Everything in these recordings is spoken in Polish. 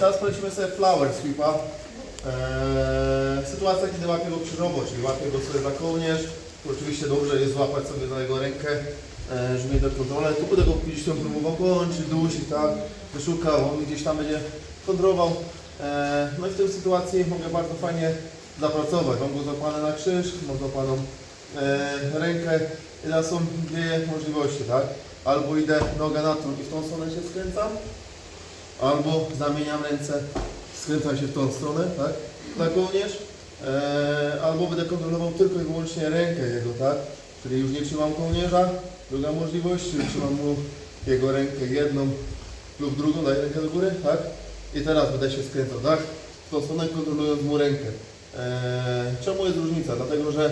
teraz polecimy sobie flower sweepa. Eee, sytuacja, kiedy łapię go krzyżowo, czyli łapię go sobie za kołnierz. Oczywiście dobrze jest złapać sobie za jego rękę, e, żeby mieć kontrolę. Tu będę go gdzieś tam próbował kończyć, dusić, tak? Wyszukał, on gdzieś tam będzie kontrolował. E, no i w tej sytuacji mogę bardzo fajnie zapracować. Mam go złapany na krzyż, mam złapaną e, rękę. I teraz są dwie możliwości, tak? Albo idę nogę na tą i w tą stronę się skręcam, albo zamieniam ręce, skręcam się w tą stronę, tak? Na kołnierz, e, albo będę kontrolował tylko i wyłącznie rękę jego, tak? Czyli już nie trzymam kołnierza. Druga możliwość, czyli trzymam mu jego rękę jedną lub drugą, daję rękę do góry, tak? I teraz będę się skręcał, tak? W tą stronę kontrolując mu rękę. E, czemu jest różnica? Dlatego, że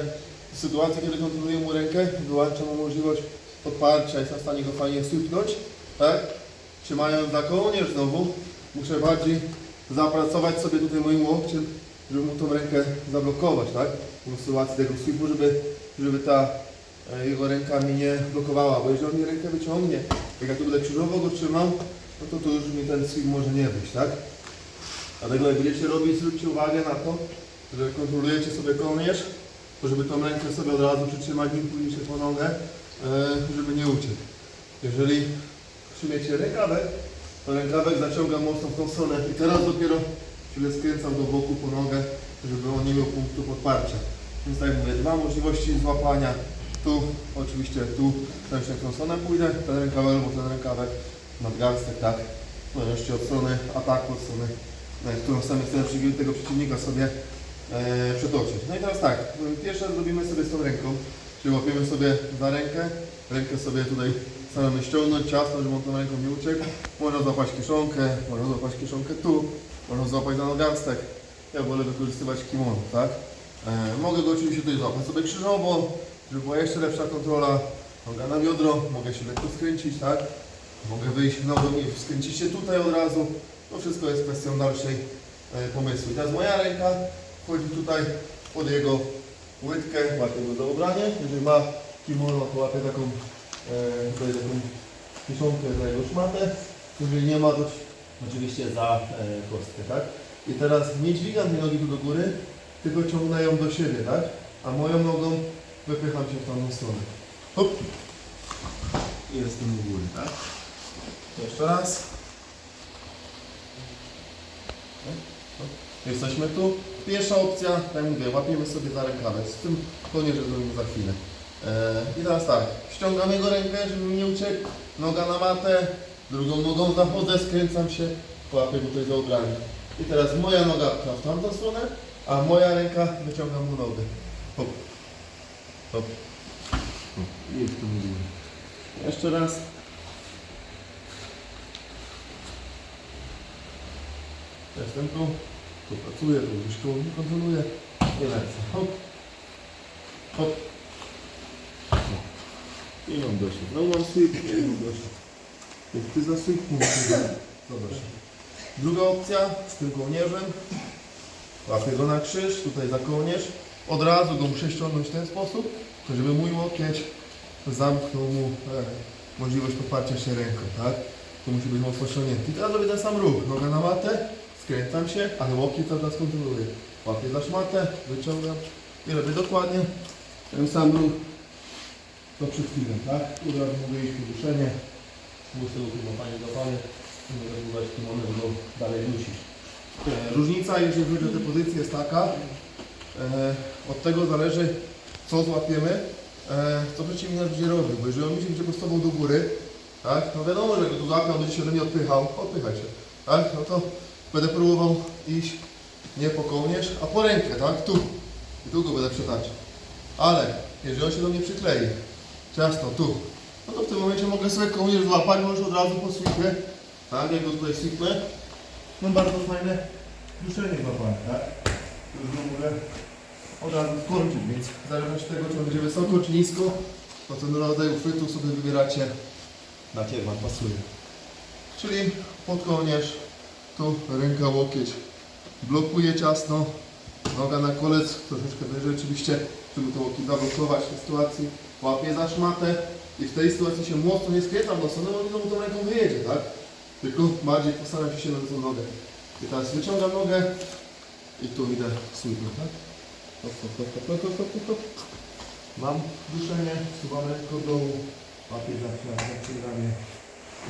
w sytuacji, kiedy kontroluję mu rękę, wyłączam mu możliwość podparcia, jestem w stanie go fajnie sypnąć, tak? Trzymając za kołnierz znowu, muszę bardziej zapracować sobie tutaj moim łokciem, żeby mu tą rękę zablokować, tak? W sytuacji tego sweepu, żeby, żeby ta e, jego ręka mi nie blokowała, bo jeżeli on mi rękę wyciągnie, jak ja tu będę krzyżowo go trzymał, no to tu już mi ten sweep może nie wyjść, tak? Dlatego jak będziecie robić, zwróćcie uwagę na to, że kontrolujecie sobie kołnierz, to żeby tą rękę sobie od razu przytrzymać, nim pójdziecie po nogę, e, żeby nie uciekł. Jeżeli trzymiecie rękawek, to rękawek zaciągam mocno w tą stronę i teraz dopiero chwilę skręcam do boku po nogę, żeby on nie miał punktu podparcia. Więc tak mówię, dwa możliwości złapania. Tu, oczywiście tu, w tą stronę pójdę, ten rękawek albo ten rękawek, nadgarstek, tak. No i jeszcze od strony ataku, od strony, e, w którą chcę przygi- tego przeciwnika sobie e, przetoczyć. No i teraz tak, pierwsze zrobimy sobie z tą ręką, czyli łapiemy sobie za rękę, rękę sobie tutaj staramy ściągnąć ciasno, żeby on tą ręką nie uciekł. Można złapać kieszonkę, można złapać kieszonkę tu, można złapać za nagarstek. Ja wolę wykorzystywać kimono, tak? E, mogę go oczywiście tutaj złapać sobie krzyżowo, żeby była jeszcze lepsza kontrola. Noga na biodro, mogę się lekko skręcić, tak? Mogę wyjść nogą i skręcić się tutaj od razu. To wszystko jest kwestią dalszej e, pomysłu. I teraz moja ręka wchodzi tutaj pod jego łydkę, łapię go za ubranie. Jeżeli ma kimono, to łapię taką, e, tutaj taką kieszonkę za jego szmatę. Jeżeli nie ma, to oczywiście za e, kostkę, tak? I teraz nie dźwigam tej nogi tu do góry, tylko ciągnę ją do siebie, tak? A moją nogą wypycham się w tamtą stronę. Hop. I jestem u góry, tak? Jeszcze raz. Jesteśmy tu. Pierwsza opcja, tak mówię, łapiemy sobie za rękawek. Z tym koniecznie zrobimy za chwilę. E, I teraz tak, ściągam jego rękę, żeby mi nie uciekł. Noga na matę, drugą nogą zachodzę, skręcam się, łapię go tutaj za ubranie. I teraz moja noga w tamtą stronę, a moja ręka wyciąga mu nogę. Hop. Hop. I w tym. Jeszcze raz. Jestem tu. Tu pracuję, tu gdzieś tu kontroluję. I lecę. Hop. Hop. I mam dość. No mam sweep, i mam dość. Jak ty za sweep, mówię, Zobacz. Druga opcja z tym kołnierzem. Łapię go na krzyż, tutaj za kołnierz. Od razu go muszę ściągnąć w ten sposób, żeby mój łokieć zamknął mu e, możliwość poparcia się ręką, tak? To musi być mocno ściągnięty. Teraz robię ten sam ruch. Noga na matę, skręcam się, ale łokieć cały czas kontroluję. Łapię za szmatę, wyciągam i robię dokładnie ten sam ruch, co przed chwilą, tak? Tu od razu w duszenie. Chyba fajnie zapalę. Mogę używać kimono, żeby go dalej dusić. E, Różnica, jeżeli chodzi o tę pozycję, jest taka, e, od tego zależy, co złapiemy, e, co przeciwnik będzie robił. Bo jeżeli on mi będzie prostował do góry, tak, no wiadomo, że jak go tu złapię, on będzie się ode mnie odpychał, odpychaj się, tak, no to będę próbował iść nie po kołnierz, a po rękę, tak, tu. I tu go będę przetaczał. Ale jeżeli on się do mnie przyklei, ciasno, tu, no to w tym momencie mogę sobie kołnierz złapać, może od razu po sweepie, tak, jak go tutaj sweepnę, no bardzo fajne duszenie złapane, tak? Już go mogę od razu skończyć, więc w zależności od tego, czy on będzie wysoko, czy nisko, to ten rodzaj uchwytu sobie wybieracie na jak wam pasuje. Czyli pod kołnierz, tu ręka, łokieć, blokuje ciasno, noga na kolec, troszeczkę wyżej oczywiście, żeby to zablokować w tej sytuacji, łapię za szmatę i w tej sytuacji się mocno nie skręcam do strony, bo znowu tą ręką wyjedzie, tak? Tylko bardziej postaram się na tą nogę I teraz wyciągam nogę i tu idę sweep, tak? Hop, hop, hop, hop, hop, hop. Mam duszenie, suwam ręką do dołu, łapię za za ramię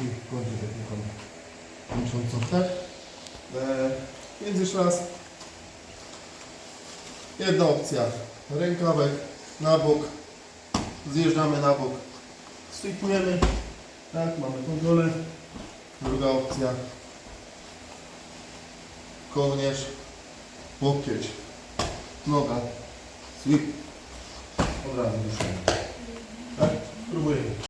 i kończę techniką kończącą, tak? E, więc jeszcze raz. Jedna opcja. Rękawek na bok. Zjeżdżamy na bok. Sweepujemy. Tak, mamy kontrolę. Druga opcja. Kołnierz. Łokieć. Noga. Sweep. Od razu duszemy. Tak? Próbujemy.